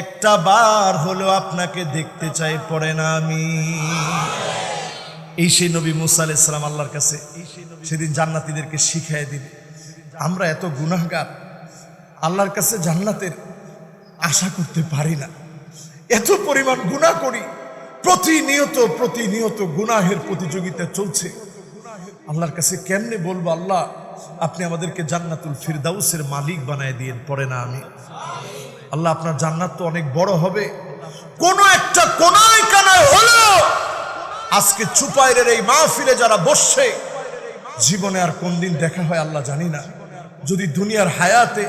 একটা বার হলো আপনাকে দেখতে চাই, পড়ে না আমি। এই সেই নবী মুসা আলাইসালাম আল্লাহর কাছে সেদিন জান্নাতীদেরকে শিখাই দিল আমরা এত গুনাহগার, আল্লাহর কাছে জান্নাতের আশা করতে পারি না। এত পরিমাণ গুনাহ করি, প্রতিনিয়ত প্রতিনিয়ত গুনাহের প্রতিযোগিতা চলছে। আল্লাহর কাছে কেমনে বলব, আল্লাহ, আপনি আমাদেরকে জান্নাতুল ফিরদাউসের মালিক বানায় দিয়েন, পড়ে না আমি। আল্লাহ আপনার জান্নাত তো অনেক বড় হবে। কোন একটা কোনায় কানায় হলো আজকে চুপাইরের এই মাহফিলে যারা বসছে, জীবনে আর কোন দিন দেখা হয় আল্লাহ জানি না। যদি দুনিয়ার হায়াতে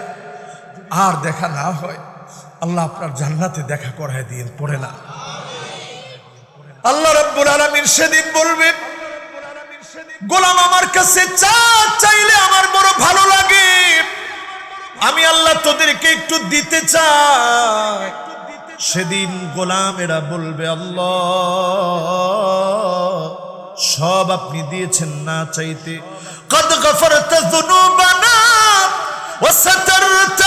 আর দেখা না হয়, আল্লাহ আপনার জান্নাতে দেখা করায় দিন, পড়ে না। আল্লাহ রব্বুল আলামিন সেদিন বলবে গোলাম আমার কাছে চা চাইলে আমার বড় ভালো লাগে। আমি আল্লাহ তোদেরকে একটু দিতে চাই। সেদিন গোলামেরা বলবে, আল্লাহ, সব আপনি দিয়েছেন না চাইতে। কত গফর বানা ও সাতারত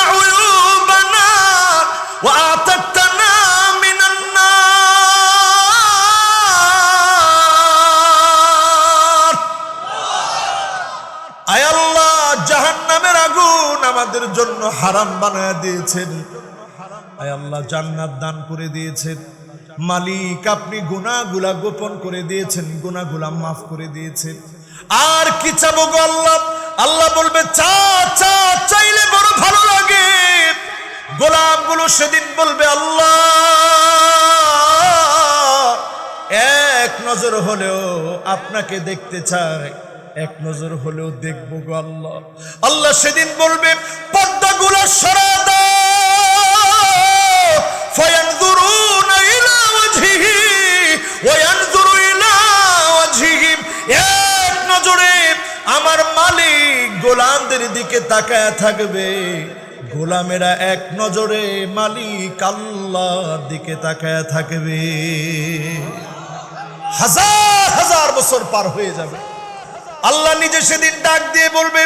বানা ও আত আমাদের জন্য হারাম বানায় দিয়েছেন। আল্লাহ, জান্নাত দান করে দিয়েছেন। মালিক, আপনি গুনাহগুলা গোপন করে দিয়েছেন, গুনাহগুলা মাফ করে দিয়েছেন। আর কি চাবো গো আল্লাহ? আল্লাহ বলবে, চা চা, চাইলে বড় ভালো লাগে। গোলামগুলো সেদিন বলবে, আল্লাহ, এক নজর হলেও আপনাকে দেখতে চাই। এক নজর হলেও দেখবো গো আল্লাহ আল্লাহ সেদিন বলবে পর্দাগুলো সরা দাও فينظرون إلى وجهه وينظر إلى وجهه এক নজরে আমার মালিক গোলামদের দিকে তাকায় থাকবে গোলামেরা এক নজরে মালিক আল্লাহর দিকে তাকায় থাকবে হাজার হাজার বছর পার হয়ে যাবে আল্লাহ নিজে সেদিন ডাক দিয়ে বলবে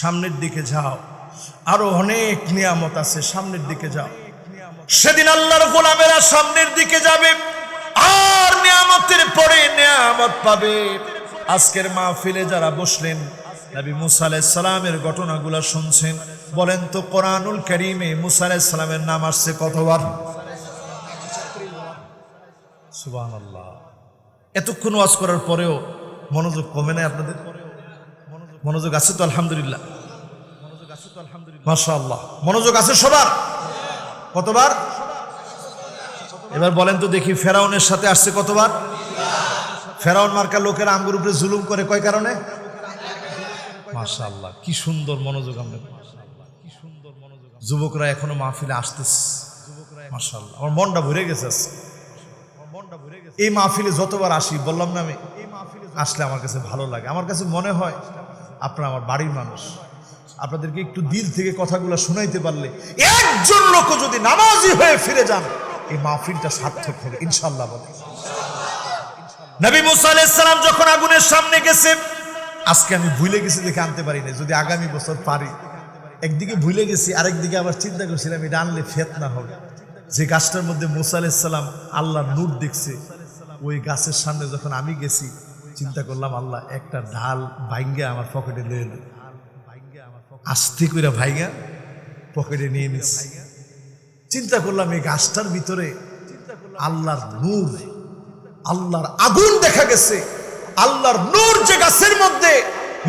সামনের দিকে যাও। আরও অনেক নিয়ামত আছে, সামনের দিকে যাও। সেদিন আল্লাহর গোলামেরা সামনের দিকে যাবে, আর নিয়ামতের পরে নিয়ামত পাবে। আজকের মাহফিলে যারা বসলেন নবী মুসা আলাইহিস সালামের ঘটনাগুলো শুনছেন। বলেন তো, কোরআনুল করিমে মুসা আলাইহিস সালামের নাম আসছে কতবার? সুবহানাল্লাহ। এতক্ষণ ওয়াজ করার পরেও মনোযোগ কমে নাই আপনাদের? মনোযোগ আছে তো, আলহামদুলিল্লাহ। মাশা আল্লাহ মনোযোগ আছে সবার? কতবার? এবার বলেন তো দেখি, ফেরাউনের সাথে আসছে কতবার? ফেরাউন মার্কা লোকের আঙ্গুর উপরে জুলুম করে কয় কারণে? মাশা আল্লাহ কি সুন্দর মনোযোগ আমরা কি সুন্দর মনোযোগ যুবকরা এখনও মাহফিলে আসতেছে। মাশা আল্লাহ আমার মনটা ভরে গেছে। এই মাহফিলে যতবার আসি বললাম না আমি আসলে আমার কাছে ভালো লাগে। আমার কাছে মনে হয় আপনারা আমার বাড়ির মানুষ। আপনাদেরকে একটু দিল থেকে কথাগুলো শোনাইতে পারলে একজন লোক যদি নামাজি হয়ে ফিরে যান এই মাহফিলটা সার্থক হবে ইনশাল্লাহ বলে। নবী মুসা যখন আগুনের সামনে গেছে আজকে আমি ভুলে গেছি দেখে আনতে পারি না যদি আগামী বছর পারি। একদিকে ভুলে গেছি, আরেকদিকে আবার চিন্তা করছিলাম, এটা আনলে ফেতনা হবে। যে গাছটার মধ্যে মুসা আলাইসাল্লাম আল্লাহ নূর দেখছে, ওই গাছের সামনে যখন আমি গেছি, চিন্তা করলাম, আল্লাহ, একটা ঢাল ভাইঙ্গে আমার পকেটে লয়ে এলো আস্তে করে ভাইগা পকেটে নিয়ে নিস। চিন্তা করলাম, এই গাছটার ভিতরে আল্লাহর নূর, আল্লাহর আগুন দেখা গেছে। আল্লাহর নূর যে গাছের মধ্যে,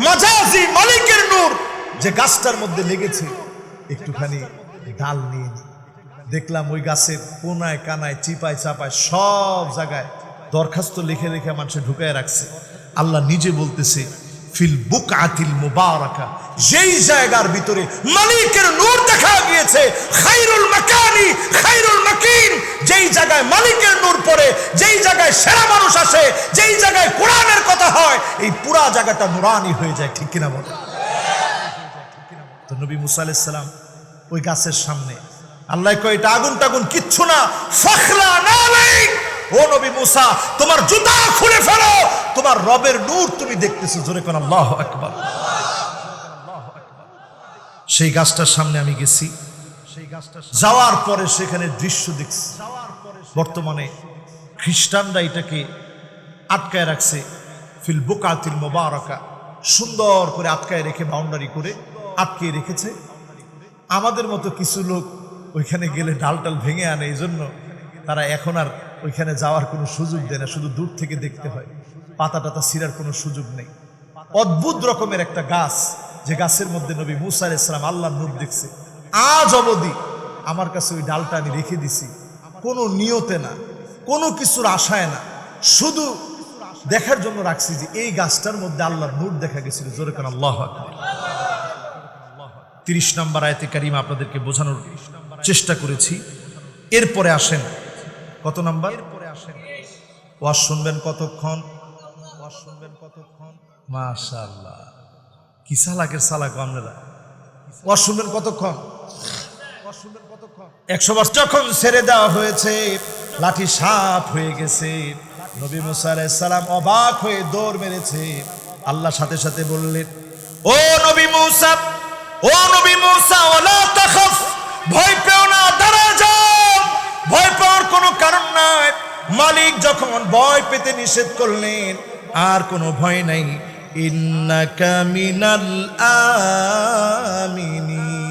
মাজাজি মালিকের নূর, যে গাছটার মধ্যে লেগেছে, একটুখানি ডাল নিয়ে নি। দেখলাম ওই গাছের কোনায়, কানায়, চিপায়, চাপায় সব জায়গায় দরখাস্ত লিখে লিখে মানুষে ঢুকায় রাখছে। আল্লাহ নিজে বলতেছে, ফিল বুক আতিল মুবারাকা যেই জায়গার ভিতরে মালিকের নূর দেখা গিয়েছে, খাইরুল মাকানি, খাইরুল মাকিন, যেই জায়গায় মালিকের নূর পড়ে, যেই জায়গায় সেরা মানুষ আসে, যেই জায়গায় কোরআনের কথা হয়, এই পুরা জায়গাটা নুরানি হয়ে যায়, ঠিক কিনা বলে? তো নবী মুসা আলাইহিস সালাম ওই গাছের সামনে, আল্লাহ কয়, এটা আগুন টাগুন কিচ্ছু না, ফখলা না ও নবী মুসা, তোমার জুতা খুলে ফেলো, তোমার রবের নূর তুমি দেখতেছো, জোরে কোন আল্লাহ আকবার। সেই গাছটার সামনে আমি গেছি, যাওয়ার পরে সেখানে দৃশ্য দেখছি। বর্তমানে খ্রিস্টানরা এটাকে আটকায় রাখছে ফিল বুকাতিল মোবারকা, সুন্দর করে আটকায় রেখে বাউন্ডারি করে আটকে রেখেছে। আমাদের মতো কিছু লোক ওইখানে গেলে ডাল টাল ভেঙে আনে এই জন্য তারা এখন আর ওইখানে যাওয়ার কোনো সুযোগ দেয় না, শুধু দূর থেকে দেখতে হয়। পাতা টাতা ছিঁড়ার কোনো সুযোগ নেই। অদ্ভুত রকমের একটা গাছ, যে গাছের মধ্যে নবী মুসা ইসলাম আল্লাহ নূর দেখছে। আজ অবধি আমার কাছে ওই ডালটা আমি রেখে দিছি। কোনো নিয়তে না, কোনো কিছুর আশায় না। শুধু দেখার জন্য রাখছি যে এই গাছটার মধ্যে আল্লাহর নূর দেখা গেছিল। জোরে কেন আল্লাহ। তিরিশ নম্বর আয়তে কারিম আপনাদেরকে বোঝানোর চেষ্টা করেছি। এরপরে আসেন, কত নাম্বার? ওয়াজ শুনবেন কতক্ষণ? ওয়াজ শুনবেন কতক্ষণ মাশাআল্লাহ। কি সালাকের সালাক আপনারা? ওয়াজ শুনবেন কতক্ষণ? একশো বছর যখন ছেড়ে দেওয়া হয়েছে, লাঠি সাপ হয়ে গেছে। নবী মুসা সালাম অবাক হয়ে দৌড় মেরেছে। আল্লাহ সাথে সাথে বললেন, ও নবী মুসা, ও নবী মুসা, ওয়ালা তাখাফ, ভয় পেও না দাঁড়া যাও। ভয় পাওয়ার কোনো কারণ নাই। মালিক যখন ভয় পেতে নিষেধ করলেন, আর কোনো ভয় নাই। ইন্নাকা মিনাল আমিনিন।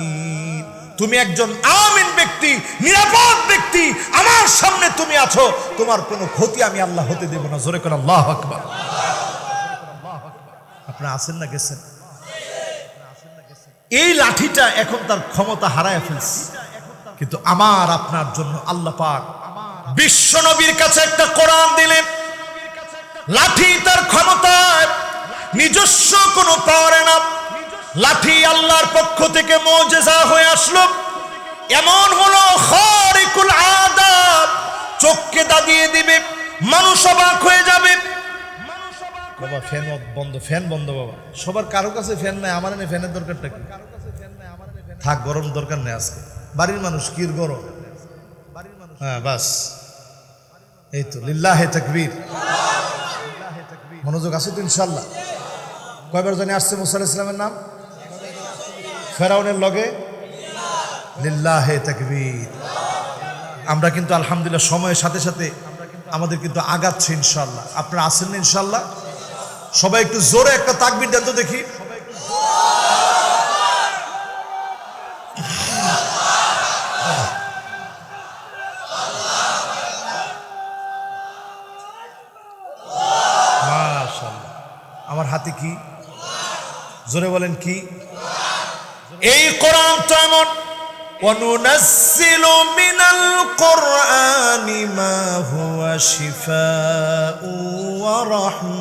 তুমি একজন আমিন ব্যক্তি, নিরাপদ ব্যক্তি, আমার সামনে তুমি আছো, তোমার কোনো ক্ষতি আমি আল্লাহ হতে দেব না। জোরে করে আল্লাহ আকবার। না গেছেন? এই লাঠিটা এখন তার ক্ষমতা হারায় ফেলছে। কিন্তু আমার, আপনার জন্য আল্লাহ পাক বিশ্ব নবীর কাছে একটা কোরআন দিলেন। লাঠি তার ক্ষমতায় নিজস্ব কোনো পাওয়ারে না লাঠি আল্লাহর পক্ষ থেকে মজেজা হয়ে আসলো। এমন হলো খরিকুল আদাব। চোখকে দাদিয়ে দিবে, মানুষ অবাক হয়ে যাবে। বাবা, ফ্যান বন্ধ ফ্যান বন্ধ বাবা। সবার কারও কাছে ফ্যান নাই, আমার এনে ফ্যানের দরকারটা কি? থাক, গরম দরকার নেই আজকে। বাড়ির মানুষ কির গরম? হ্যাঁ বাস। এই তো, লিল্লাহে তাকবীর। মনোযোগ আছে তো ইনশাল্লাহ। কয়বার জানি আসছে মুসা ইসলামের নাম? ফেরাউনের লগে? লিল্লাহে তাকবীর। আমরা কিন্তু আলহামদুলিল্লাহ সময়ের সাথে সাথে আমাদের কিন্তু আগাচ্ছে ইনশাল্লাহ আপনারা আসেন না ইনশাল্লাহ সবাই একটু জোরে একটা তাকবির দেন তো দেখি। আমার হাতে কি? জোরে বলেন কি? এই কোরআন তো এমন وننزل من القرآن ما هو شفاء ورحمة